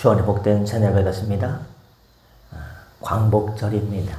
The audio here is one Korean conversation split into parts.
주원의 복된 새날 밝았습니다. 아, 광복절입니다.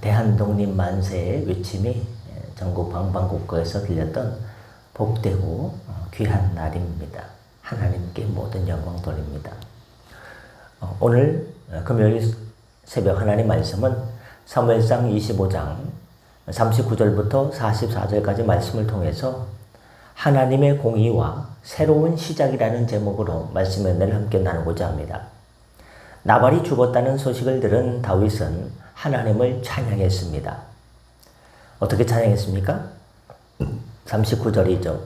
대한독립 만세의 외침이 예, 전국 방방곡곡에서 들렸던 복되고 어, 귀한 날입니다. 하나님께 모든 영광 돌립니다. 어, 오늘 어, 금요일 새벽 하나님 말씀은 사무엘상 25장 39절부터 44절까지 말씀을 통해서 하나님의 공의와 새로운 시작이라는 제목으로 은혜를 함께 나누고자 합니다. 나발이 죽었다는 소식을 들은 다윗은 하나님을 찬양했습니다. 어떻게 찬양했습니까? 39절이죠.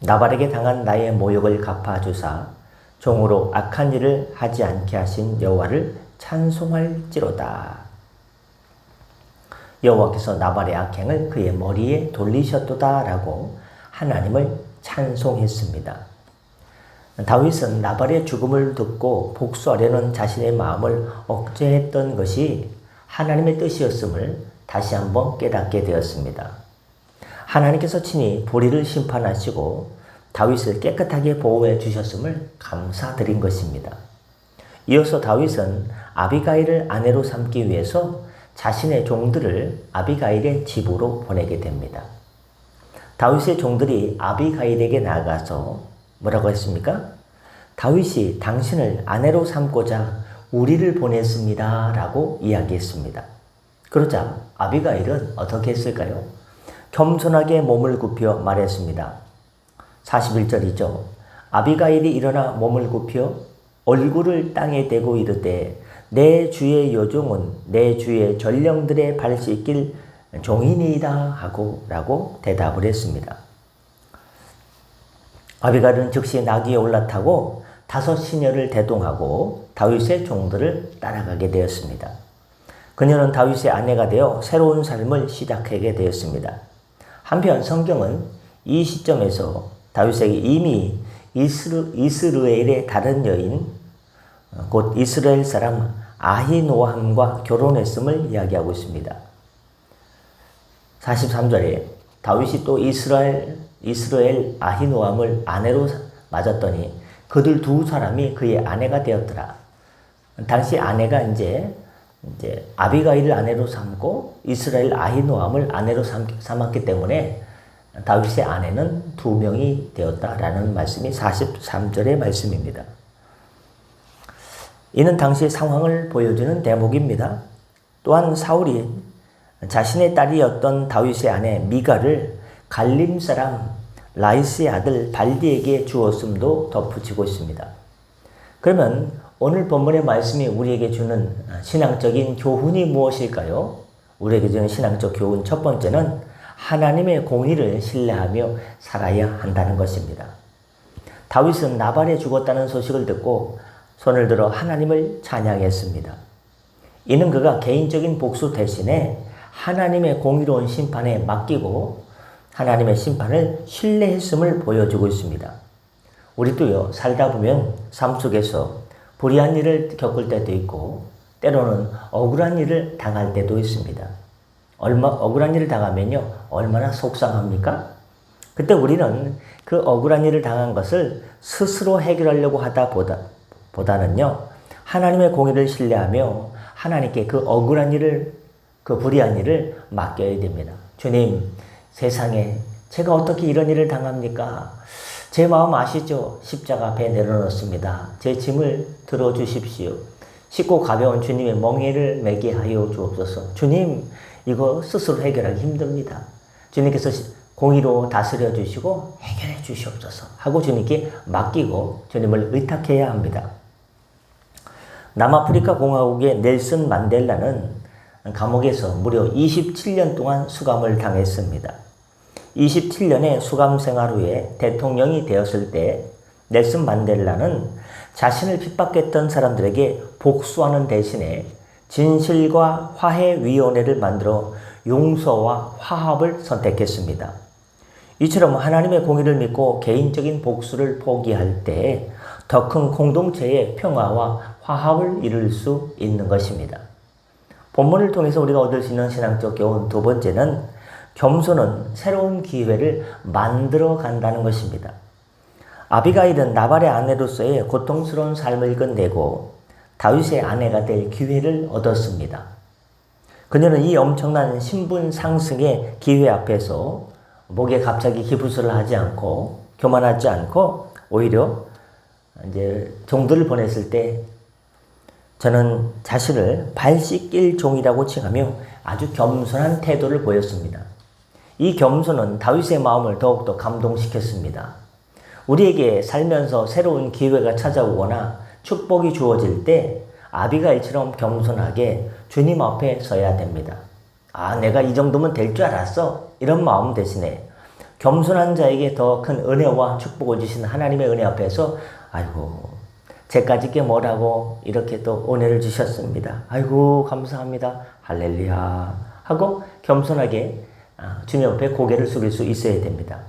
나발에게 당한 나의 모욕을 갚아주사 종으로 악한 일을 하지 않게 하신 여호와를 찬송할지로다. 여호와께서 나발의 악행을 그의 머리에 돌리셨도다라고 하나님을 찬송했습니다. 다윗은 나발의 죽음을 듣고 복수하려는 자신의 마음을 억제했던 것이 하나님의 뜻이었음을 다시 한번 깨닫게 되었습니다. 하나님께서 친히 보리를 심판하시고 다윗을 깨끗하게 보호해 주셨음을 감사드린 것입니다. 이어서 다윗은 아비가일을 아내로 삼기 위해서 자신의 종들을 아비가일의 집으로 보내게 됩니다. 다윗의 종들이 아비가일에게 나가서 뭐라고 했습니까? 다윗이 당신을 아내로 삼고자 우리를 보냈습니다. 라고 이야기했습니다. 그러자 아비가일은 어떻게 했을까요? 겸손하게 몸을 굽혀 말했습니다. 41절이죠. 아비가일이 일어나 몸을 굽혀 얼굴을 땅에 대고 이르되 내 주의 여종은 내 주의 전령들의 발 씻길 종이니이다 하고 라고 대답을 했습니다. 아비가일은 즉시 나귀에 올라타고 다섯 시녀를 대동하고 다윗의 종들을 따라가게 되었습니다. 그녀는 다윗의 아내가 되어 새로운 삶을 시작하게 되었습니다. 한편 성경은 이 시점에서 다윗에게 이미 이스르, 이스라엘의 다른 여인, 곧 이스라엘 사람 아히노함과 결혼했음을 이야기하고 있습니다. 43절에 다윗이 또 이스라엘 이스라엘 아히노함을 아내로 맞았더니 그들 두 사람이 그의 아내가 되었더라. 당시 아내가 이제 이제 아비가일을 아내로 삼고 이스라엘 아히노함을 아내로 삼았기 때문에 다윗의 아내는 두 명이 되었다라는 말씀이 43절의 말씀입니다. 이는 당시의 상황을 보여주는 대목입니다. 또한 사울이 자신의 딸이었던 다윗의 아내 미가를 갈림 사람 라이스의 아들 발디에게 주었음도 덧붙이고 있습니다. 그러면 오늘 본문의 말씀이 우리에게 주는 신앙적인 교훈이 무엇일까요? 우리에게 주는 신앙적 교훈 첫 번째는 하나님의 공의를 신뢰하며 살아야 한다는 것입니다. 다윗은 나발에 죽었다는 소식을 듣고 손을 들어 하나님을 찬양했습니다. 이는 그가 개인적인 복수 대신에 하나님의 공의로운 심판에 맡기고 하나님의 심판을 신뢰했음을 보여주고 있습니다. 우리도요, 살다 보면 삶 속에서 불의한 일을 겪을 때도 있고, 때로는 억울한 일을 당할 때도 있습니다. 얼마, 억울한 일을 당하면요, 얼마나 속상합니까? 그때 우리는 그 억울한 일을 당한 것을 스스로 해결하려고 하다 보다, 보다는요, 하나님의 공의를 신뢰하며 하나님께 그 억울한 일을, 그 불의한 일을 맡겨야 됩니다. 주님, 세상에 제가 어떻게 이런 일을 당합니까? 제 마음 아시죠? 십자가 앞에 내려놓습니다. 제 짐을 들어주십시오. 쉽고 가벼운 주님의 멍에를 매게 하여 주옵소서. 주님, 이거 스스로 해결하기 힘듭니다. 주님께서 공의로 다스려 주시고 해결해 주시옵소서 하고 주님께 맡기고 주님을 의탁해야 합니다. 남아프리카 공화국의 넬슨 만델라는 감옥에서 무려 27년 동안 수감을 당했습니다. 27년의 수감 생활 후에 대통령이 되었을 때 넬슨 만델라는 자신을 핍박했던 사람들에게 복수하는 대신에 진실과 화해위원회를 만들어 용서와 화합을 선택했습니다. 이처럼 하나님의 공의를 믿고 개인적인 복수를 포기할 때 더 큰 공동체의 평화와 화합을 이룰 수 있는 것입니다. 본문을 통해서 우리가 얻을 수 있는 신앙적 교훈 두 번째는 겸손은 새로운 기회를 만들어 간다는 것입니다. 아비가일은 나발의 아내로서의 고통스러운 삶을 끝내고 다윗의 아내가 될 기회를 얻었습니다. 그녀는 이 엄청난 신분 상승의 기회 앞에서 목에 갑자기 기부스를 하지 않고 교만하지 않고 오히려 이제 종들을 보냈을 때 저는 자신을 발 씻길 종이라고 칭하며 아주 겸손한 태도를 보였습니다. 이 겸손은 다윗의 마음을 더욱더 감동시켰습니다. 우리에게 살면서 새로운 기회가 찾아오거나 축복이 주어질 때 아비가일처럼 겸손하게 주님 앞에 서야 됩니다. 아, 내가 이 정도면 될 줄 알았어. 이런 마음 대신에 겸손한 자에게 더 큰 은혜와 축복을 주신 하나님의 은혜 앞에서 아이고, 제까지 게 뭐라고 이렇게 또 은혜를 주셨습니다. 아이고, 감사합니다. 할렐루야. 하고 겸손하게 아, 주님 앞에 고개를 숙일 수 있어야 됩니다.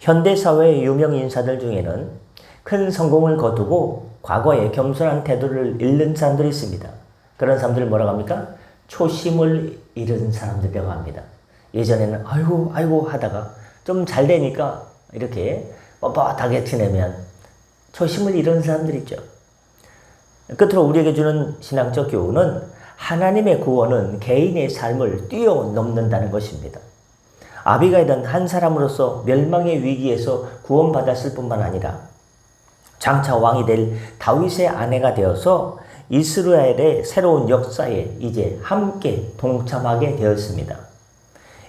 현대 사회의 유명 인사들 중에는 큰 성공을 거두고 과거에 겸손한 태도를 잃는 사람들이 있습니다. 그런 사람들을 뭐라고 합니까? 초심을 잃은 사람들이라고 합니다. 예전에는 아이고 아이고 하다가 좀 잘 되니까 이렇게 뻣뻣하게 티내면 초심을 잃은 사람들 있죠. 끝으로 우리에게 주는 신앙적 교훈은 하나님의 구원은 개인의 삶을 뛰어넘는다는 것입니다. 아비가일은 한 사람으로서 멸망의 위기에서 구원받았을 뿐만 아니라 장차 왕이 될 다윗의 아내가 되어서 이스라엘의 새로운 역사에 이제 함께 동참하게 되었습니다.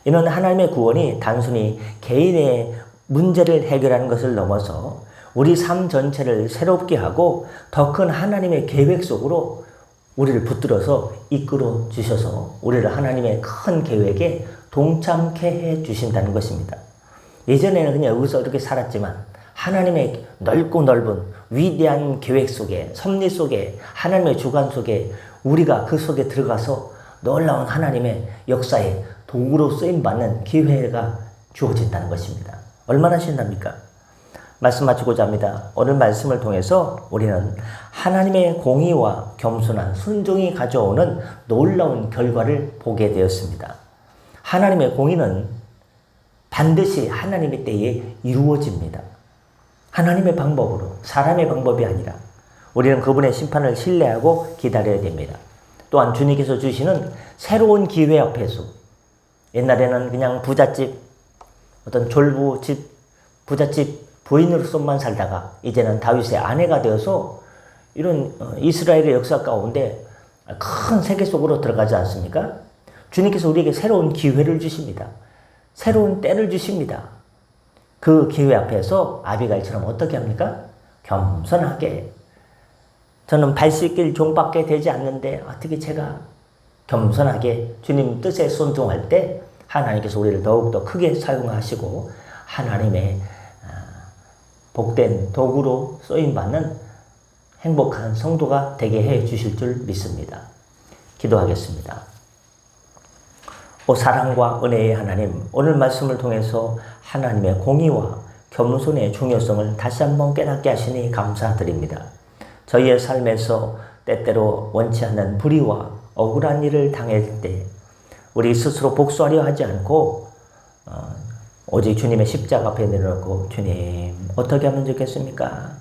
이는 하나님의 구원이 단순히 개인의 문제를 해결하는 것을 넘어서 우리 삶 전체를 새롭게 하고 더 큰 하나님의 계획 속으로 우리를 붙들어서 이끌어 주셔서 우리를 하나님의 큰 계획에 동참케 해 주신다는 것입니다. 예전에는 그냥 여기서 이렇게 살았지만 하나님의 넓고 넓은 위대한 계획 속에 섭리 속에 하나님의 주관 속에 우리가 그 속에 들어가서 놀라운 하나님의 역사에 도구로 쓰임 받는 기회가 주어진다는 것입니다. 얼마나 신납니까? 말씀 마치고자 합니다. 오늘 말씀을 통해서 우리는 하나님의 공의와 겸손한 순종이 가져오는 놀라운 결과를 보게 되었습니다. 하나님의 공의는 반드시 하나님의 때에 이루어집니다. 하나님의 방법으로, 사람의 방법이 아니라 우리는 그분의 심판을 신뢰하고 기다려야 됩니다. 또한 주님께서 주시는 새로운 기회 앞에서 옛날에는 그냥 부잣집, 어떤 졸부집, 부잣집 부인으로서만 살다가 이제는 다윗의 아내가 되어서 이런 어, 이스라엘의 역사 가운데 큰 세계 속으로 들어가지 않습니까? 주님께서 우리에게 새로운 기회를 주십니다. 새로운 때를 주십니다. 그 기회 앞에서 아비갈처럼 어떻게 합니까? 겸손하게. 저는 발 씻길 종밖에 되지 않는데 어떻게 제가 겸손하게 주님 뜻에 순종할 때 하나님께서 우리를 더욱더 크게 사용하시고 하나님의 아, 복된 도구로 쓰임받는 행복한 성도가 되게 해 주실 줄 믿습니다. 기도하겠습니다. 오 사랑과 은혜의 하나님, 오늘 말씀을 통해서 하나님의 공의와 겸손의 중요성을 다시 한번 깨닫게 하시니 감사드립니다. 저희의 삶에서 때때로 원치 않는 불의와 억울한 일을 당할 때 우리 스스로 복수하려 하지 않고 어, 오직 주님의 십자가 앞에 내려놓고 주님 어떻게 하면 좋겠습니까?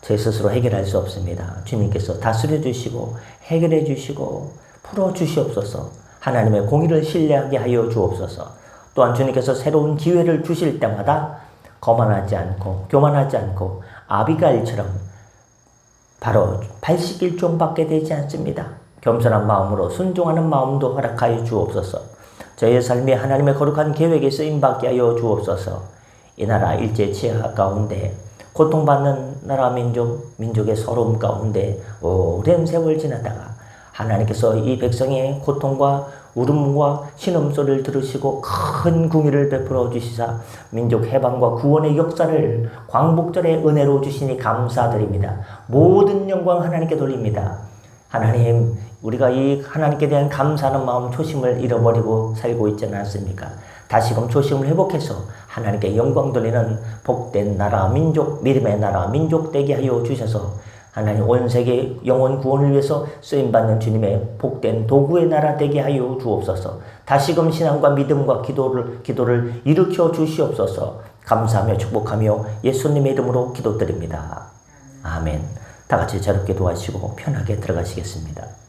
제 스스로 해결할 수 없습니다. 주님께서 다스려 주시고 해결해 주시고 풀어 주시옵소서. 하나님의 공의를 신뢰하게 하여 주옵소서. 또한 주님께서 새로운 기회를 주실 때마다 거만하지 않고 교만하지 않고 아비가일처럼 바로 발식일 종밖에 되지 않습니다. 겸손한 마음으로 순종하는 마음도 허락하여 주옵소서. 저의 삶이 하나님의 거룩한 계획에 쓰임받게 하여 주옵소서. 이 나라 일제 치하 가운데 고통받는 나라 민족, 민족의 서러움 가운데 오랜 세월 지나다가 하나님께서 이 백성의 고통과 울음과 신음소리를 들으시고 큰 궁의를 베풀어 주시사 민족 해방과 구원의 역사를 광복절의 은혜로 주시니 감사드립니다. 모든 영광 하나님께 돌립니다. 하나님, 우리가 이 하나님께 대한 감사하는 마음 초심을 잃어버리고 살고 있지는 않습니까? 다시금 초심을 회복해서 하나님께 영광 돌리는 복된 나라 민족, 믿음의 나라 민족 되게 하여 주셔서 하나님 온 세계 영혼 구원을 위해서 쓰임받는 주님의 복된 도구의 나라 되게 하여 주옵소서. 다시금 신앙과 믿음과 기도를 기도를 일으켜 주시옵소서. 감사하며 축복하며 예수님의 이름으로 기도드립니다. 아멘. 다 같이 자유롭게 도와주시고 편하게 들어가시겠습니다.